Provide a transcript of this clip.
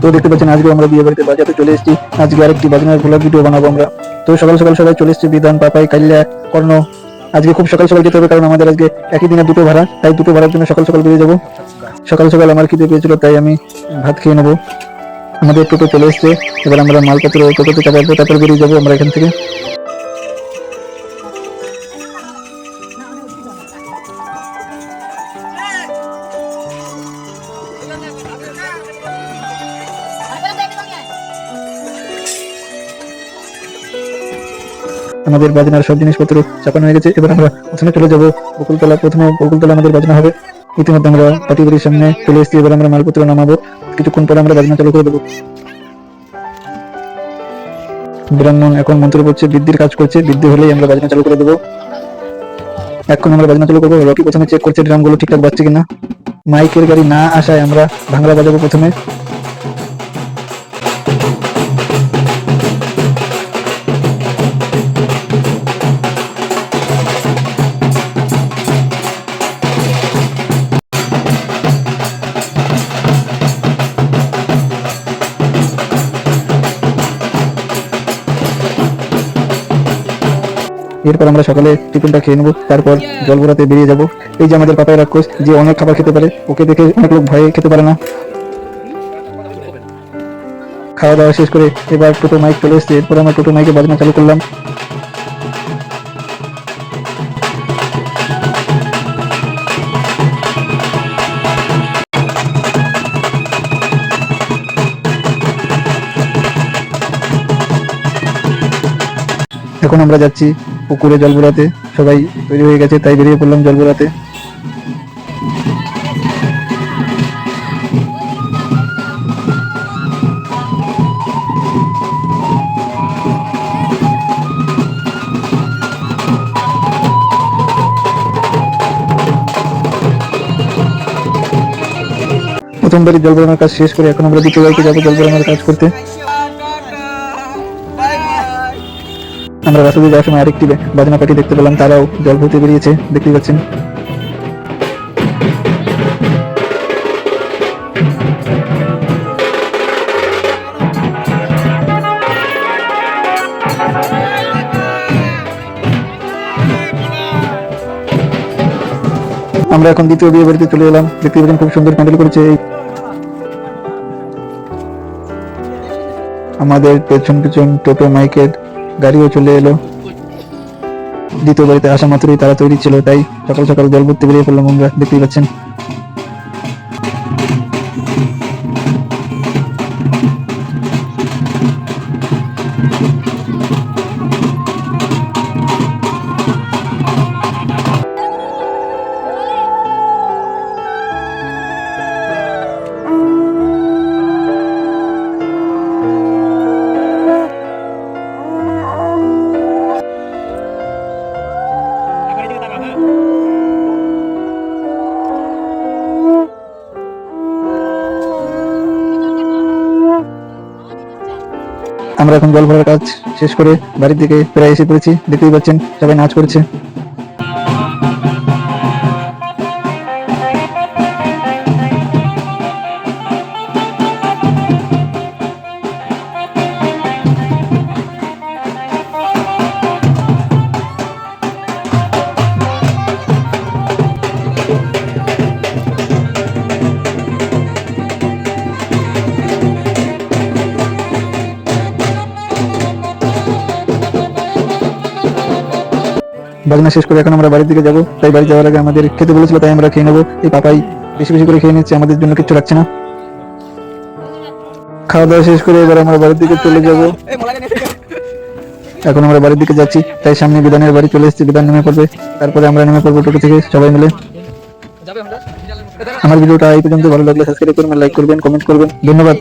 তো দেখতে পাচ্ছেন আজকে আমরা বিয়ে বাড়িতে বাজাতে চলে এসেছি আজকে আরেকটি বাজনার ভ্লগ ভিডিও বানাবো আমরা তো সকাল সকাল সবাই চলে এসেছি বিধান পাপাই কাল্যা কর্ণ আজকে খুব সকাল সকাল যেতে হবে কারণ আমাদের আজকে একই দিনে দুটো ভাড়া তাই দুটো ভাড়ার জন্য সকাল সকাল বেরিয়ে যাব সকাল সকাল আমার খিদে পেয়েছিল তাই আমি ভাত খেয়ে নেব আমাদের টোটো চলে এসছে এবার আমরা মালপত্র টোটোতে চাপাবো তারপর বেরিয়ে যাব আমরা এখান থেকে আমাদের বাজনার সব জিনিসপত্র চাপানো হয়ে গেছে। এবার আমরা প্রথমে চলে যাব বকুলতলা প্রথমে বকুলতলা আমাদের বাজনা হবে। ইতিমধ্যে আমরা পাটি বাড়ির সামনে চলে এসেছি। এবার আমরা মালপত্র নামাবো। কিছুক্ষণ পরে আমরা বাজনা চালু করে দেবো। ব্রাহ্মণ এখন মন্ত্র করছে বৃদ্ধির কাজ করছে। বৃদ্ধি হলেই আমরা বাজনা চালু করে দেবো। এখন আমরা বাজনা চালু করব। রকি প্রথমে চেক করছে ড্রামগুলো ঠিকঠাক বাজছে কিনা। মাইকের গাড়ি না আসায় আমরা ভাঙলা বাজাবো প্রথমে। এরপর আমরা সকালে টিফিনটা খেয়ে নেব, তারপর জল ভরাতে বেরিয়ে যাব। এই যে আমাদের পাপাই রাক্ষস, যে অনেক খাবার খেতে পারে, ওকে দেখে অনেক লোক ভয়ে খেতে পারে না। খাওয়া দাওয়া শেষ করে এবার টোটো মাইক চলে এসছে, এরপর আমরা টোটো মাইকে বাজনা চালু করলাম। এখন আমরা যাচ্ছি পুকুরে জল ভরাতে সবাই তৈরি হয়ে গেছে, তাই বেরিয়ে পড়লাম জল ভরাতে। প্রথমবারই জল ভরানোর কাজ শেষ করে এখন আমরা দ্বিতীয় বাড়িতে যাব জল ভরানোর কাজ করতে। আমরা রাস্তা দিয়ে যাওয়ার সময় আরেকটি বাজনা পার্টি দেখতে পেলাম, তারাও জল ভরতে বেরিয়েছে দেখতে পাচ্ছেন। আমরা এখন দ্বিতীয় বিয়ে বাড়িতে চলে এলাম, দেখতে পাচ্ছেন খুব সুন্দর প্যান্ডেল করেছে আমাদের পেছন পেছন টোটো মাইকের গাড়িও চলে এলো। দ্বিতীয় বাড়িতে আসা মাত্রই তারা তৈরি ছিল, তাই সকাল সকাল জল ভর্তি বেরিয়ে পড়লাম আমরা, দেখতেই পাচ্ছেন। আমরা এখন জল ভরার কাজ শেষ করে বাড়ির দিকে প্রায় এসে পড়েছি। দেখতেই পাচ্ছেন, সবাই নাচ করছে। বাজনা শেষ করে এখন আমরা বাড়ির দিকে যাব। তাই বাড়ি যাওয়ার আগে আমাদের খেতে বলেছিল, তাই আমরা খেয়ে নেব। এই পাপাই বেশি বেশি করে খেয়ে নিচ্ছে, আমাদের জন্য কিচ্ছু রাখছে না। খাওয়া দাওয়া শেষ করে এবার আমরা বাড়ির দিকে চলে যাব। এখন আমরা বাড়ির দিকে যাচ্ছি, তাই সামনে বিধানের বাড়ি চলে এসেছি, বিধান নেমে পড়বে। তারপরে আমরা নেমে পড়ব টোটো থেকে, সবাই মিলে। আমার ভিডিওটা এই পর্যন্ত, ভালো লাগলে সাবস্ক্রাইব করবেন লাইক করবেন কমেন্ট করবেন। ধন্যবাদ।